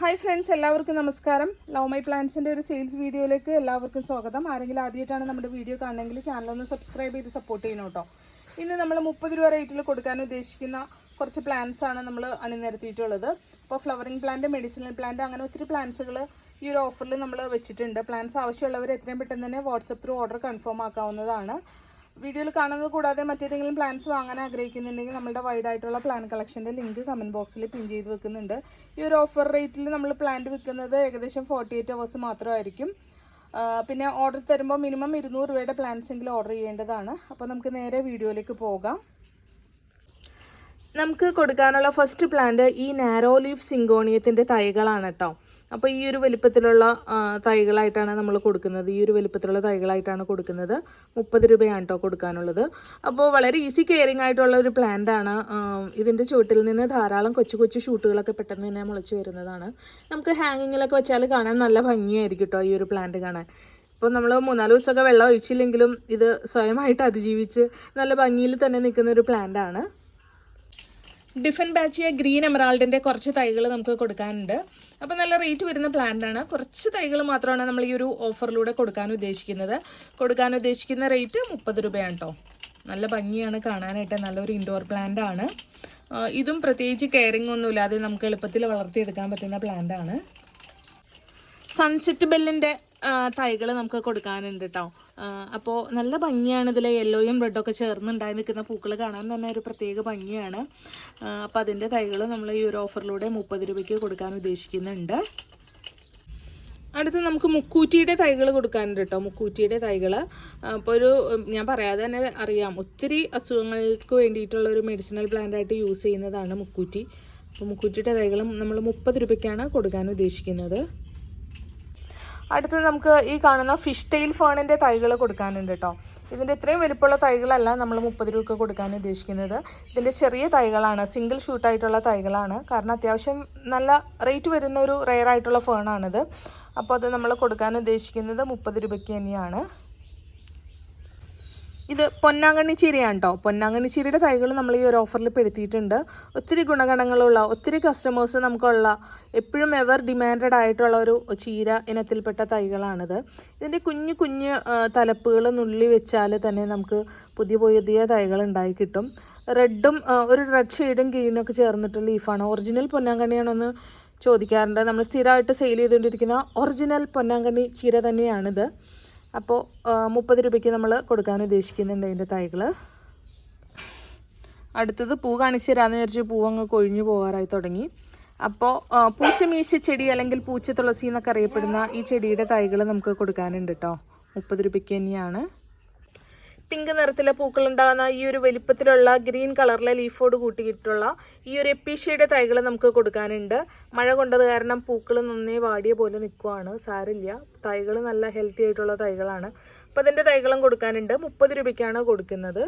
Hi friends എല്ലാവർക്കും നമസ്കാരം. Love my പ്ലാൻസിന്റെ ഒരു സെയിൽസ് വീഡിയോയിലേക്ക് എല്ലാവർക്കും സ്വാഗതം. ആരെങ്കിലും ആദ്യമായിട്ടാണ് നമ്മുടെ വീഡിയോ കാണണമെങ്കിൽ ചാനൽ ഒന്ന് സബ്സ്ക്രൈബ് ചെയ്ത് സപ്പോർട്ട് ചെയ്യണം കേട്ടോ. ഇന്ന് നമ്മൾ മുപ്പത് രൂപ റേറ്റിൽ കൊടുക്കാൻ ഉദ്ദേശിക്കുന്ന കുറച്ച് പ്ലാന്റ്സ് ആണ് നമ്മൾ അണിനിരത്തിയിട്ടുള്ളത്. ഇപ്പോൾ ഫ്ലവറിംഗ് പ്ലാന്റ് മെഡിസിനൽ പ്ലാന്റ് അങ്ങനെ ഒത്തിരി പ്ലാന്റ്സുകൾ ഈ ഒരു ഓഫറിൽ നമ്മൾ വെച്ചിട്ടുണ്ട്. പ്ലാന്റ്സ് ആവശ്യമുള്ളവർ എത്രയും പെട്ടെന്ന് തന്നെ വാട്സപ്പ് ത്രൂ ഓർഡർ കൺഫേം ആക്കാവുന്നതാണ്. വീഡിയോയിൽ കാണുന്നത് കൂടാതെ മറ്റേതെങ്കിലും പ്ലാൻസ് വാങ്ങാൻ ആഗ്രഹിക്കുന്നുണ്ടെങ്കിൽ നമ്മുടെ വൈഡ് ആയിട്ടുള്ള പ്ലാൻ കളക്ഷന്റെ ലിങ്ക് കമന്റ് ബോക്സിൽ പിൻ ചെയ്ത് വെക്കുന്നുണ്ട്. ഈ ഒരു ഓഫർ റേറ്റിൽ നമ്മൾ പ്ലാന്റ് വിൽക്കുന്നത് ഏകദേശം ഫോർട്ടി എയ്റ്റ് അവേഴ്സ് മാത്രമായിരിക്കും പിന്നെ ഓർഡർ തരുമ്പോൾ മിനിമം ഇരുന്നൂറ് രൂപയുടെ പ്ലാൻസ് എങ്കിലും ഓർഡർ ചെയ്യേണ്ടതാണ്. അപ്പോൾ നമുക്ക് നേരെ വീഡിയോയിലേക്ക് പോകാം. നമുക്ക് കൊടുക്കാനുള്ള ഫസ്റ്റ് പ്ലാന്റ് ഈ നാരോ ലീഫ് സിങ്കോണിയത്തിന്റെ തൈകളാണ് കേട്ടോ. അപ്പോൾ ഈ ഒരു വലിപ്പത്തിലുള്ള തൈകളായിട്ടാണ് നമ്മൾ കൊടുക്കുന്നത്. ഈ ഒരു വലിപ്പത്തിലുള്ള തൈകളായിട്ടാണ് കൊടുക്കുന്നത്. മുപ്പത് രൂപയാണ് കേട്ടോ കൊടുക്കാനുള്ളത്. അപ്പോൾ വളരെ ഈസി കെയറിങ് ആയിട്ടുള്ള ഒരു ആണ്. ഇതിന്റെ ചുവട്ടിൽ നിന്ന് ധാരാളം കൊച്ചു കൊച്ചു ഷൂട്ടുകളൊക്കെ പെട്ടെന്ന് തന്നെ മുളച്ച് വരുന്നതാണ്. നമുക്ക് ഹാങ്ങിങ്ങിലൊക്കെ വെച്ചാൽ കാണാൻ നല്ല ഭംഗിയായിരിക്കും കേട്ടോ ഈ ഒരു പ്ലാന്റ് കാണാൻ. ഇപ്പോൾ നമ്മൾ മൂന്നാൽ ദിവസമൊക്കെ വെള്ളം ഒഴിച്ചില്ലെങ്കിലും ഇത് സ്വയമായിട്ട് അതിജീവിച്ച് നല്ല ഭംഗിയിൽ തന്നെ നിൽക്കുന്ന ഒരു പ്ലാന്റ് ആണ്. ഡിഫൻ ബാച്ചിയ ഗ്രീൻ എമറാൾഡിന്റെ കുറച്ച് തൈകൾ നമുക്ക് കൊടുക്കാനുണ്ട്. അപ്പോൾ നല്ല റേറ്റ് വരുന്ന പ്ലാന്റ് ആണ്. കുറച്ച് തൈകൾ മാത്രമാണ് നമ്മൾ ഈ ഒരു ഓഫറിലൂടെ കൊടുക്കാൻ ഉദ്ദേശിക്കുന്നത്. കൊടുക്കാൻ ഉദ്ദേശിക്കുന്ന റേറ്റ് മുപ്പത് രൂപയാണ് കേട്ടോ നല്ല ഭംഗിയാണ് കാണാനായിട്ട്. നല്ലൊരു ഇൻഡോർ പ്ലാന്റ് ആണ്. ഇതും പ്രത്യേകിച്ച് കെയറിംഗ് ഒന്നുമില്ലാതെ നമുക്ക് എളുപ്പത്തിൽ വളർത്തിയെടുക്കാൻ പറ്റുന്ന പ്ലാന്റ് ആണ്. സൺസെറ്റ് ബെല്ലിന്റെ തൈകൾ നമുക്ക് കൊടുക്കാനുണ്ട് കേട്ടോ അപ്പോൾ നല്ല ഭംഗിയാണ് ഇതിലെ യെല്ലോയും റെഡൊക്കെ ചേർന്നുണ്ടായി നിൽക്കുന്ന പൂക്കൾ കാണാൻ തന്നെ ഒരു പ്രത്യേക ഭംഗിയാണ്. അപ്പോൾ അതിന്റെ തൈകൾ നമ്മൾ ഈ ഒരു ഓഫറിലൂടെ മുപ്പത് രൂപയ്ക്ക് കൊടുക്കാൻ ഉദ്ദേശിക്കുന്നുണ്ട്. അടുത്ത് നമുക്ക് മുക്കൂറ്റിയുടെ തൈകൾ കൊടുക്കാനുണ്ട് കേട്ടോ മുക്കൂറ്റിയുടെ തൈകൾ അപ്പോൾ ഒരു ഞാൻ പറയാതെ തന്നെ അറിയാം. ഒത്തിരി അസുഖങ്ങൾക്ക് വേണ്ടിയിട്ടുള്ള ഒരു മെഡിസിനൽ പ്ലാന്റ് ആയിട്ട് യൂസ് ചെയ്യുന്നതാണ് മുക്കൂറ്റി. അപ്പോൾ മുക്കൂറ്റിയുടെ തൈകളും നമ്മൾ മുപ്പത് രൂപയ്ക്കാണ് കൊടുക്കാൻ ഉദ്ദേശിക്കുന്നത്. അടുത്തത് നമുക്ക് ഈ കാണുന്ന ഫിഷ് ടെയിൽ ഫേണിന്റെ തൈകൾ കൊടുക്കാനുണ്ട് കേട്ടോ ഇതിന്റെ ഇത്രയും വലിപ്പമുള്ള തൈകളല്ല നമ്മൾ മുപ്പത് രൂപയ്ക്ക് കൊടുക്കാൻ ഉദ്ദേശിക്കുന്നത്. ഇതിന്റെ ചെറിയ തൈകളാണ് സിംഗിൾ ഷൂട്ടായിട്ടുള്ള തൈകളാണ്. കാരണം അത്യാവശ്യം നല്ല റേറ്റ് വരുന്ന ഒരു റെയർ ആയിട്ടുള്ള ഫേണാണിത് അപ്പോൾ അത് നമ്മൾ കൊടുക്കാൻ ഉദ്ദേശിക്കുന്നത് മുപ്പത് രൂപയ്ക്ക് തന്നെയാണ്. ഇത് പൊന്നാങ്കണ്ണി ചീരയാണ് കേട്ടോ പൊന്നാങ്കണ്ണി ചീരയുടെ തൈകൾ നമ്മൾ ഈ ഒരു ഓഫറിൽ പെടുത്തിയിട്ടുണ്ട്. ഒത്തിരി ഗുണഗണങ്ങളുള്ള ഒത്തിരി കസ്റ്റമേഴ്സ് നമുക്കുള്ള എപ്പോഴും എവർ ഡിമാൻഡഡ് ആയിട്ടുള്ള ഒരു ചീര ഇനത്തിൽപ്പെട്ട തൈകളാണിത്. ഇതിന്റെ കുഞ്ഞു കുഞ്ഞ് തലപ്പുകൾ നുള്ളി വെച്ചാൽ തന്നെ നമുക്ക് പുതിയ പുതിയ തൈകൾ ഉണ്ടായി കിട്ടും. റെഡും ഒരു റെഡ് ഷെയ്ഡും ഗ്രീനും ഒക്കെ ചേർന്നിട്ടുള്ള ലീഫാണ് ഒറിജിനൽ പൊന്നാങ്കണ്ണിയാണെന്ന് ചോദിക്കാറുണ്ട്. നമ്മൾ സ്ഥിരമായിട്ട് സെയിൽ ചെയ്തുകൊണ്ടിരിക്കുന്ന ഒറിജിനൽ പൊന്നാങ്കണ്ണി ചീര തന്നെയാണിത്. അപ്പോൾ മുപ്പത് രൂപയ്ക്ക് നമ്മൾ കൊടുക്കാൻ ഉദ്ദേശിക്കുന്നുണ്ട് അതിന്റെ തൈകൾ അടുത്തത് പൂ കാണിച്ചു തരാമെന്ന് വിചാരിച്ച് പൂ അങ്ങ് കൊഴിഞ്ഞു പോകാറായി തുടങ്ങി. അപ്പോൾ പൂച്ചമീശ ചെടി അല്ലെങ്കിൽ പൂച്ച തുളസി എന്നൊക്കെ അറിയപ്പെടുന്ന ഈ ചെടിയുടെ തൈകൾ നമുക്ക് കൊടുക്കാനുണ്ട് കേട്ടോ മുപ്പത് രൂപയ്ക്ക് തന്നെയാണ്. പിങ്ക് നിറത്തിലെ പൂക്കൾ ഉണ്ടാകുന്ന ഈ ഒരു വലിപ്പത്തിലുള്ള ഗ്രീൻ കളറിലെ ലീഫോട് കൂട്ടിയിട്ടുള്ള ഈ ഒരു എപ്പീഷ്യയുടെ തൈകൾ നമുക്ക് കൊടുക്കാനുണ്ട്. മഴ കൊണ്ടത് കാരണം പൂക്കൾ നന്നേ വാടിയ പോലെ നിൽക്കുവാണ് സാരില്ല തൈകൾ നല്ല ഹെൽത്തി ആയിട്ടുള്ള തൈകളാണ്. അപ്പോൾ അതിന്റെ തൈകളും കൊടുക്കാനുണ്ട്. മുപ്പത് രൂപയ്ക്കാണ് കൊടുക്കുന്നത്.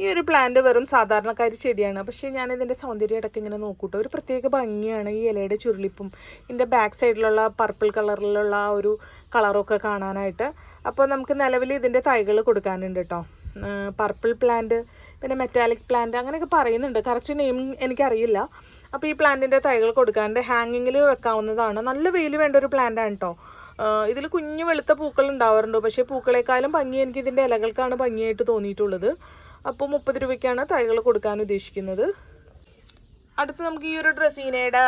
ഈ ഒരു പ്ലാന്റ് വെറും സാധാരണക്കാരി ചെടിയാണ്. പക്ഷേ ഞാൻ ഇതിന്റെ സൗന്ദര്യം ഇടയ്ക്ക് ഇങ്ങനെ നോക്കൂട്ടോ. ഒരു പ്രത്യേക ഭംഗിയാണ് ഈ ഇലയുടെ ചുരുളിപ്പും. ഇതിന്റെ ബാക്ക് സൈഡിലുള്ള പർപ്പിൾ കളറിലുള്ള ആ ഒരു കളറൊക്കെ കാണാനായിട്ട്. അപ്പോൾ നമുക്ക് നിലവിൽ ഇതിന്റെ തൈകൾ കൊടുക്കാനുണ്ട് കേട്ടോ പർപ്പിൾ പ്ലാന്റ് പിന്നെ മെറ്റാലിക് പ്ലാന്റ് അങ്ങനെയൊക്കെ പറയുന്നുണ്ട്. കറക്റ്റ് നെയിം എനിക്കറിയില്ല. അപ്പോൾ ഈ പ്ലാന്റിന്റെ തൈകൾ കൊടുക്കാണ്ട് ഹാങ്ങിങ്ങിൽ വെക്കാവുന്നതാണ്. നല്ല വെയിൽ വേണ്ട ഒരു പ്ലാന്റാണ് കേട്ടോ ഇതിൽ കുഞ്ഞു വെളുത്ത പൂക്കൾ ഉണ്ടാവാറുണ്ട്. പക്ഷേ പൂക്കളെക്കാളും ഭംഗി എനിക്ക് ഇതിന്റെ ഇലകൾക്കാണ് ഭംഗിയായിട്ട് തോന്നിയിട്ടുള്ളത്. അപ്പോൾ മുപ്പത് രൂപയ്ക്കാണ് തൈകൾ കൊടുക്കാൻ ഉദ്ദേശിക്കുന്നത്. അടുത്ത് നമുക്ക് ഈ ഒരു ഡ്രസ്സീനയുടെ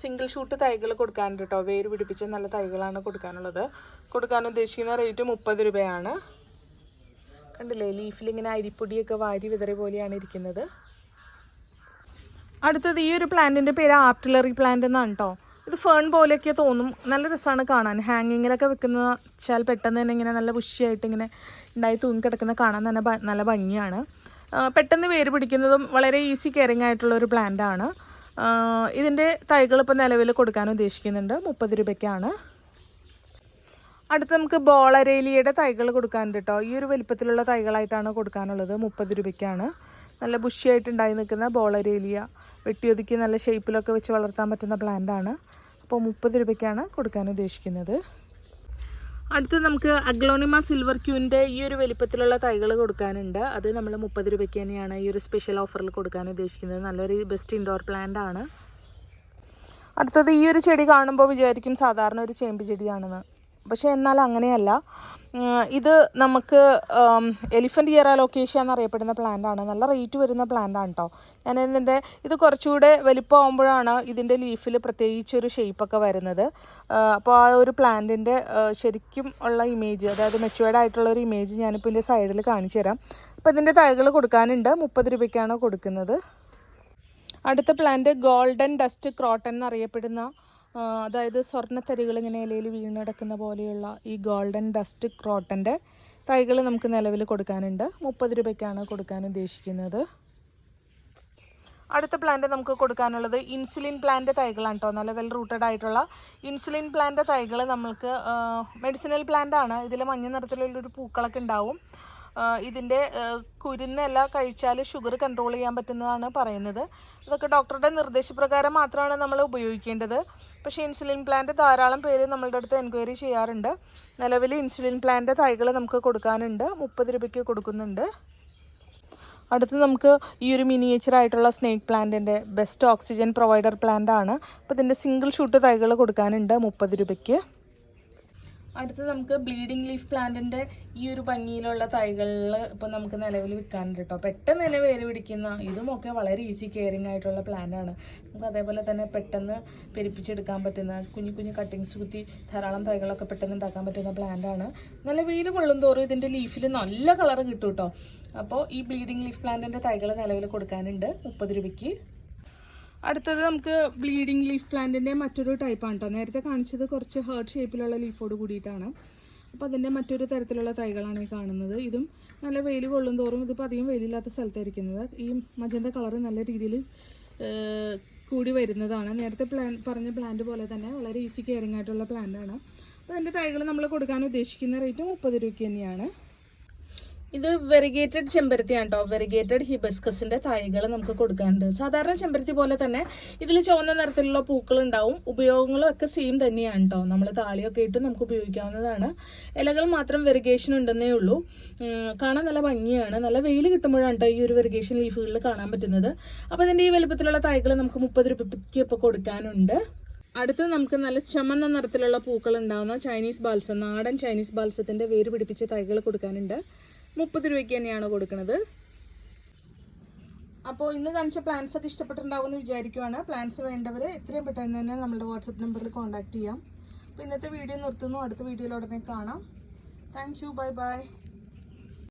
സിംഗിൾ ഷൂട്ട് തൈകൾ കൊടുക്കാനുണ്ട് കേട്ടോ വേര് പിടിപ്പിച്ച നല്ല തൈകളാണ് കൊടുക്കാനുള്ളത്. കൊടുക്കാൻ ഉദ്ദേശിക്കുന്ന റേറ്റ് മുപ്പത് രൂപയാണ്. കണ്ടില്ലേ ലീഫിൽ ഇങ്ങനെ അരിപ്പൊടിയൊക്കെ വാരി വിതറി പോലെയാണ് ഇരിക്കുന്നത്. അടുത്തത് ഈ ഒരു പ്ലാന്റിന്റെ പേര് ആർട്ടിലറി പ്ലാന്റ് എന്നാണ് കേട്ടോ ഇത് ഫേൺ പോലെയൊക്കെ തോന്നും. നല്ല രസമാണ് കാണാൻ. ഹാങ്ങിങ്ങിലൊക്കെ വെക്കുന്ന വെച്ചാൽ പെട്ടെന്ന് തന്നെ ഇങ്ങനെ നല്ല ബുഷിയായിട്ട് ഇങ്ങനെ ഉണ്ടായി തൂങ്ങി കിടക്കുന്ന കാണാൻ തന്നെ നല്ല ഭംഗിയാണ്. പെട്ടെന്ന് വേര് പിടിക്കുന്നതും വളരെ ഈസി കെയറിങ് ആയിട്ടുള്ള ഒരു പ്ലാന്റ് ആണ്. ഇതിന്റെ തൈകൾ ഇപ്പോൾ നിലവിൽ കൊടുക്കാൻ ഉദ്ദേശിക്കുന്നുണ്ട്. മുപ്പത് രൂപയ്ക്കാണ്. അടുത്ത് നമുക്ക് ബോളരേലിയുടെ തൈകൾ കൊടുക്കാനുണ്ട് കേട്ടോ ഈ ഒരു വലിപ്പത്തിലുള്ള തൈകളായിട്ടാണ് കൊടുക്കാനുള്ളത്. മുപ്പത് രൂപയ്ക്കാണ്. നല്ല ബുഷിയായിട്ട് ഉണ്ടായി നിൽക്കുന്ന ബോളരേലിയ വെട്ടിയൊതുക്കി നല്ല ഷേപ്പിലൊക്കെ വെച്ച് വളർത്താൻ പറ്റുന്ന പ്ലാന്റ് ആണ്. അപ്പോൾ മുപ്പത് രൂപയ്ക്കാണ് കൊടുക്കാൻ ഉദ്ദേശിക്കുന്നത്. അടുത്ത് നമുക്ക് അഗ്ലോണിമ സിൽവർ ക്യൂവിന്റെ ഈ ഒരു വലിപ്പത്തിലുള്ള തൈകൾ കൊടുക്കാനുണ്ട്. അത് നമ്മൾ മുപ്പത് രൂപയ്ക്ക് തന്നെയാണ് ഈ ഒരു സ്പെഷ്യൽ ഓഫറിൽ കൊടുക്കാൻ ഉദ്ദേശിക്കുന്നത്. നല്ലൊരു ബെസ്റ്റ് ഇൻഡോർ പ്ലാന്റ് ആണ്. അടുത്തത് ഈ ഒരു ചെടി കാണുമ്പോൾ വിചാരിക്കും സാധാരണ ഒരു ചേമ്പ് ചെടിയാണെന്ന്. പക്ഷേ എന്നാൽ അങ്ങനെയല്ല. ഇത് നമുക്ക് എലിഫന്റ് ഇയർ അലോക്കേഷ്യ എന്നറിയപ്പെടുന്ന പ്ലാന്റ് ആണ്. നല്ല റേറ്റ് വരുന്ന പ്ലാന്റാണ് കേട്ടോ ഞാൻ ഇതിന്റെ ഇത് കുറച്ചുകൂടെ വലിപ്പമാകുമ്പോഴാണ് ഇതിന്റെ ലീഫിൽ പ്രത്യേകിച്ച് ഒരു ഷേപ്പൊക്കെ വരുന്നത്. അപ്പോൾ ആ ഒരു പ്ലാന്റിന്റെ ശരിക്കും ഉള്ള ഇമേജ് അതായത് മെച്ചുവേർഡ് ആയിട്ടുള്ള ഒരു ഇമേജ് ഞാനിപ്പോൾ ഇതിന്റെ സൈഡിൽ കാണിച്ചു തരാം. അപ്പോൾ ഇതിന്റെ തൈകൾ കൊടുക്കാനുണ്ട്. മുപ്പത് രൂപയ്ക്കാണ് കൊടുക്കുന്നത്. അടുത്ത പ്ലാന്റ് ഗോൾഡൻ ഡസ്റ്റ് ക്രോട്ടൺ എന്നറിയപ്പെടുന്ന അതായത് സ്വർണത്തരികൾ ഇങ്ങനെ ഇലയിൽ വീണടക്കുന്ന പോലെയുള്ള ഈ ഗോൾഡൻ ഡസ്റ്റ് ക്രോട്ടന്റെ തൈകൾ നമുക്ക് നിലവിൽ കൊടുക്കാനുണ്ട്. മുപ്പത് രൂപയ്ക്കാണ് കൊടുക്കാൻ ഉദ്ദേശിക്കുന്നത്. അടുത്ത പ്ലാന്റ് നമുക്ക് കൊടുക്കാനുള്ളത് ഇൻസുലിൻ പ്ലാന്റ് തൈകളാണ് കേട്ടോ. നല്ല വെൽ റൂട്ടഡ് ആയിട്ടുള്ള ഇൻസുലിൻ പ്ലാന്റ് തൈകൾ നമ്മൾക്ക് മെഡിസിനൽ പ്ലാന്റ് ആണ്. ഇതിൽ മഞ്ഞ നിറത്തിലുള്ളൊരു പൂക്കളൊക്കെ ഉണ്ടാവും. ഇതിന്റെ കുരുന്നെല്ലാം കഴിച്ചാൽ ഷുഗർ കൺട്രോൾ ചെയ്യാൻ പറ്റുന്നതാണ് പറയുന്നത്. ഇതൊക്കെ ഡോക്ടറുടെ നിർദ്ദേശപ്രകാരം മാത്രമാണ് നമ്മൾ ഉപയോഗിക്കേണ്ടത്. പക്ഷേ ഇൻസുലിൻ പ്ലാന്റ് ധാരാളം പേര് നമ്മളുടെ അടുത്ത് എൻക്വയറി ചെയ്യാറുണ്ട്. നിലവിൽ ഇൻസുലിൻ പ്ലാന്റ് തൈകൾ നമുക്ക് കൊടുക്കാനുണ്ട്. മുപ്പത് രൂപയ്ക്ക് കൊടുക്കുന്നുണ്ട്. അടുത്ത് നമുക്ക് ഈ ഒരു മിനിയേച്ചർ ആയിട്ടുള്ള സ്നേക്ക് പ്ലാന്റിന്റെ ബെസ്റ്റ് ഓക്സിജൻ പ്രൊവൈഡർ പ്ലാന്റ് ആണ്. അപ്പോൾ ഇതിന്റെ സിംഗിൾ ഷൂട്ട് തൈകൾ കൊടുക്കാനുണ്ട് മുപ്പത് രൂപയ്ക്ക്. അടുത്ത് നമുക്ക് ബ്ലീഡിംഗ് ലീഫ് പ്ലാന്റിന്റെ ഈ ഒരു ഭംഗിയിലുള്ള തൈകളിൽ ഇപ്പോൾ നമുക്ക് നിലവിൽ വിൽക്കാനുണ്ട് കേട്ടോ പെട്ടെന്ന് തന്നെ വേര് പിടിക്കുന്ന ഇതുമൊക്കെ വളരെ ഈസി കെയറിങ് ആയിട്ടുള്ള പ്ലാന്റാണ് നമുക്ക് അതേപോലെ തന്നെ പെട്ടെന്ന് പെരുപ്പിച്ചെടുക്കാൻ പറ്റുന്ന കുഞ്ഞു കുഞ്ഞു കട്ടിങ്സ് കുത്തി ധാരാളം തൈകളൊക്കെ പെട്ടെന്ന് ഉണ്ടാക്കാൻ പറ്റുന്ന പ്ലാന്റാണ് നല്ല വെയിൽ കൊള്ളും തോറും ഇതിന്റെ ലീഫിൽ നല്ല കളർ കിട്ടും കേട്ടോ അപ്പോൾ ഈ ബ്ലീഡിംഗ് ലീഫ് പ്ലാന്റിന്റെ തൈകൾ നിലവിൽ കൊടുക്കാനുണ്ട്. മുപ്പത് രൂപയ്ക്ക്. അടുത്തത് നമുക്ക് ബ്ലീഡിംഗ് ലീഫ് പ്ലാന്റിന്റെ മറ്റൊരു ടൈപ്പാണ് കേട്ടോ നേരത്തെ കാണിച്ചത് കുറച്ച് ഹേർട്ട് ഷേപ്പിലുള്ള ലീഫോട് കൂടിയിട്ടാണ്. അപ്പോൾ അതിന്റെ മറ്റൊരു തരത്തിലുള്ള തൈകളാണ് ഈ കാണുന്നത്. ഇതും നല്ല വെയിൽ കൊള്ളും തോറും ഇതിപ്പോൾ അധികം വെയിലില്ലാത്ത സ്ഥലത്തായിരിക്കുന്നത്. ഈ മജന്ത കളർ നല്ല രീതിയിൽ കൂടി വരുന്നതാണ്. നേരത്തെ പ്ലാൻ പറഞ്ഞ പ്ലാന്റ് പോലെ തന്നെ വളരെ ഈസി കെയറിങ് ആയിട്ടുള്ള പ്ലാന്റാണ് അപ്പോൾ അതിന്റെ തൈകൾ നമ്മൾ കൊടുക്കാൻ ഉദ്ദേശിക്കുന്ന റേറ്റ് മുപ്പത് രൂപയ്ക്ക് തന്നെയാണ്. ഇത് വെറിഗേറ്റഡ് ചെമ്പരത്തിയാണ് കേട്ടോ വെറിഗേറ്റഡ് ഹിബസ്കസിന്റെ തൈകൾ നമുക്ക് കൊടുക്കാനുണ്ട്. സാധാരണ ചെമ്പരത്തി പോലെ തന്നെ ഇതിൽ ചുവന്ന നിറത്തിലുള്ള പൂക്കൾ ഉണ്ടാവും ഉപയോഗങ്ങളും ഒക്കെ സെയിം തന്നെയാണ് കേട്ടോ നമ്മൾ താളിയൊക്കെ ഇട്ട് നമുക്ക് ഉപയോഗിക്കാവുന്നതാണ്. ഇലകൾ മാത്രം വെറിഗേഷൻ ഉണ്ടെന്നേ ഉള്ളൂ. കാണാൻ നല്ല ഭംഗിയാണ്. നല്ല വെയിൽ കിട്ടുമ്പോഴാണ് കേട്ടോ ഈ ഒരു വെറിഗേഷൻ ലീഫുകളിൽ കാണാൻ പറ്റുന്നത്. അപ്പോൾ ഇതിന്റെ ഈ വലുപ്പത്തിലുള്ള തൈകൾ നമുക്ക് മുപ്പത് രൂപയ്ക്ക് ഇപ്പോൾ കൊടുക്കാനുണ്ട്. അടുത്ത് നമുക്ക് നല്ല ചമന്ന നിറത്തിലുള്ള പൂക്കൾ ഉണ്ടാകുന്ന ചൈനീസ് ബാൽസം നാടൻ ചൈനീസ് ബാൽസത്തിന്റെ വേര് പിടിപ്പിച്ച തൈകൾ കൊടുക്കാനുണ്ട്. മുപ്പത് രൂപയ്ക്ക് തന്നെയാണ് കൊടുക്കുന്നത് അപ്പോൾ ഇന്ന് കാണിച്ച പ്ലാൻസ് ഒക്കെ ഇഷ്ടപ്പെട്ടിട്ടുണ്ടാവുമെന്ന് വിചാരിക്കുവാണ്. പ്ലാൻസ് വേണ്ടവർ എത്രയും പെട്ടെന്ന് തന്നെ നമ്മുടെ വാട്സപ്പ് നമ്പറിൽ കോൺടാക്ട് ചെയ്യാം. അപ്പോൾ ഇന്നത്തെ വീഡിയോ നിർത്തുന്നു. അടുത്ത വീഡിയോയിൽ ഉടനെ കാണാം. Thank you bye bye